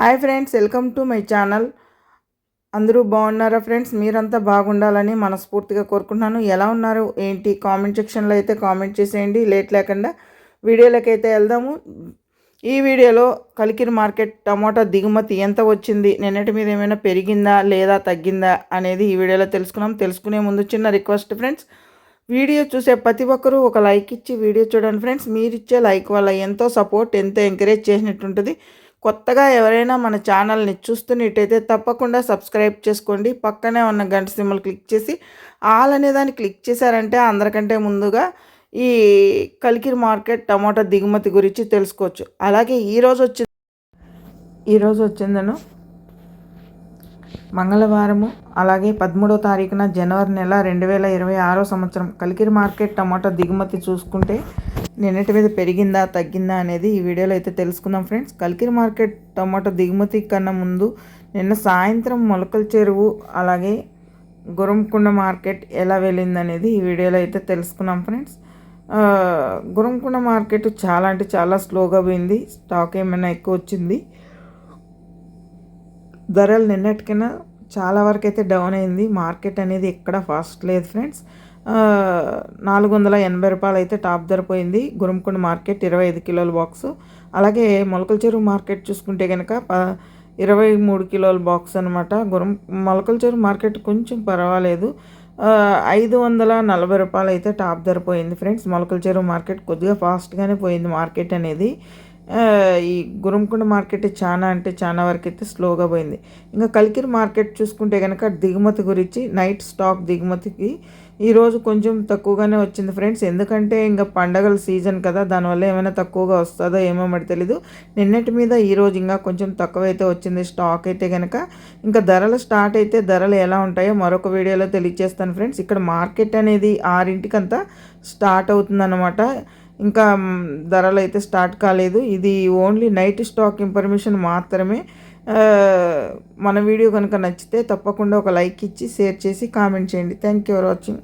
Hi friends welcome to my channel. అందరూ బాగున్నారా friends? మీరంతా బాగుండాలని మనస్ఫూర్తిగా కోరుకుంటున్నాను. ఎలా ఉన్నారు? ఏంటి? కామెంట్ సెక్షన్లో అయితే కామెంట్ చేసేయండి. లేట్ లేకుండా వీడియోలోకి అయితే వెళ్దాము. ఈ వీడియోలో కలికిరి మార్కెట్ టమాటా దిగుమతి ఎంత వచ్చింది? నిన్నటి మీద ఏమైనా పెరిగిందా? లేదా తగ్గిందా? అనేది ఈ వీడియోలో తెలుసుకున్నాం. తెలుసుకునే ముందు చిన్న రిక్వెస్ట్ ఫ్రెండ్స్. వీడియో చూసే ప్రతి ఒక్కరూ ఒక లైక్ ఇచ్చి వీడియో చూడండి ఫ్రెండ్స్. మీరు ఇచ్చే లైక్ వల్ల ఎంతో సపోర్ట్ ఎంతో ఎంకరేజ్ చేసినట్టు ఉంటుంది కొత్తగా ఎవరైనా మన ఛానల్ని చూస్తున్నట్టయితే తప్పకుండా సబ్స్క్రైబ్ చేసుకోండి. పక్కనే ఉన్న గంట సింబల్ క్లిక్ చేసి ఆల్ అనే దాన్ని క్లిక్ చేశారంటే అందరికంటే ముందుగా ఈ కలికిరి మార్కెట్ టమాటా దిగుమతి గురించి తెలుసుకోవచ్చు. అలాగే ఈరోజు వచ్చింది ఈరోజు వచ్చిందను మంగళవారము అలాగే పదమూడో తారీఖున జనవరి నెల రెండు వేల ఇరవై ఆరో సంవత్సరం కలికిరి మార్కెట్ టమాటా దిగుమతి చూసుకుంటే నిన్నటి మీద పెరిగిందా తగ్గిందా అనేది ఈ వీడియోలో అయితే తెలుసుకుందాం ఫ్రెండ్స్. కల్కిరి మార్కెట్ టమాటో దిగుమతి కన్నా ముందు నిన్న సాయంత్రం మొలకల చెరువు అలాగే గురంకొండ మార్కెట్ ఎలా వెళ్ళింది అనేది ఈ వీడియోలో అయితే తెలుసుకున్నాం ఫ్రెండ్స్. గురంకొండ మార్కెట్ చాలా అంటే చాలా స్లోగా పోయింది. స్టాక్ ఏమైనా ఎక్కువ వచ్చింది. ధరలు నిన్నటికైనా చాలా వరకు అయితే డౌన్ అయింది. మార్కెట్ అనేది ఎక్కడ ఫాస్ట్ లేదు ఫ్రెండ్స్. నాలుగు వందల ఎనభై రూపాయలు అయితే టాప్ ధర పోయింది. గురంకొండ మార్కెట్ ఇరవై ఐదు కిలోల బాక్స్. అలాగే మొలకల చెరువు మార్కెట్ చూసుకుంటే కనుక ప ఇరవై మూడు కిలోల బాక్స్ అనమాట గురం మొలకల చెరువు మార్కెట్ కొంచెం పర్వాలేదు. ఐదు వందల నలభై రూపాయలు అయితే టాప్ ధర పోయింది ఫ్రెండ్స్. మొలకల చెరువు మార్కెట్ కొద్దిగా ఫాస్ట్గానే పోయింది మార్కెట్ అనేది. ఈ గురంకొండ మార్కెట్ చాలా అంటే చాలా వరకు అయితే స్లోగా పోయింది. ఇంకా కలికిరి మార్కెట్ చూసుకుంటే కనుక దిగుమతి గురించి నైట్ స్టాక్ దిగుమతికి ఈరోజు కొంచెం తక్కువగానే వచ్చింది ఫ్రెండ్స్. ఎందుకంటే ఇంకా పండగల సీజన్ కదా దానివల్ల ఏమైనా తక్కువగా వస్తుందో ఏమో మరి తెలీదు. నిన్నటి మీద ఈరోజు ఇంకా కొంచెం తక్కువైతే వచ్చింది స్టాక్ అయితే కనుక ఇంకా ధరలు స్టార్ట్ అయితే ధరలు ఎలా ఉంటాయో మరొక వీడియోలో తెలియజేస్తాను ఫ్రెండ్స్. ఇక్కడ మార్కెట్ అనేది ఆరింటికంతా స్టార్ట్ అవుతుందన్నమాట. ఇంకా ధరలు అయితే స్టార్ట్ కాలేదు. ఇది ఓన్లీ నైట్ స్టాక్ ఇన్ఫర్మేషన్ మాత్రమే. మన వీడియో కనుక నచ్చితే తప్పకుండా ఒక లైక్ ఇచ్చి షేర్ చేసి కామెంట్ చేయండి. Thank you for watching.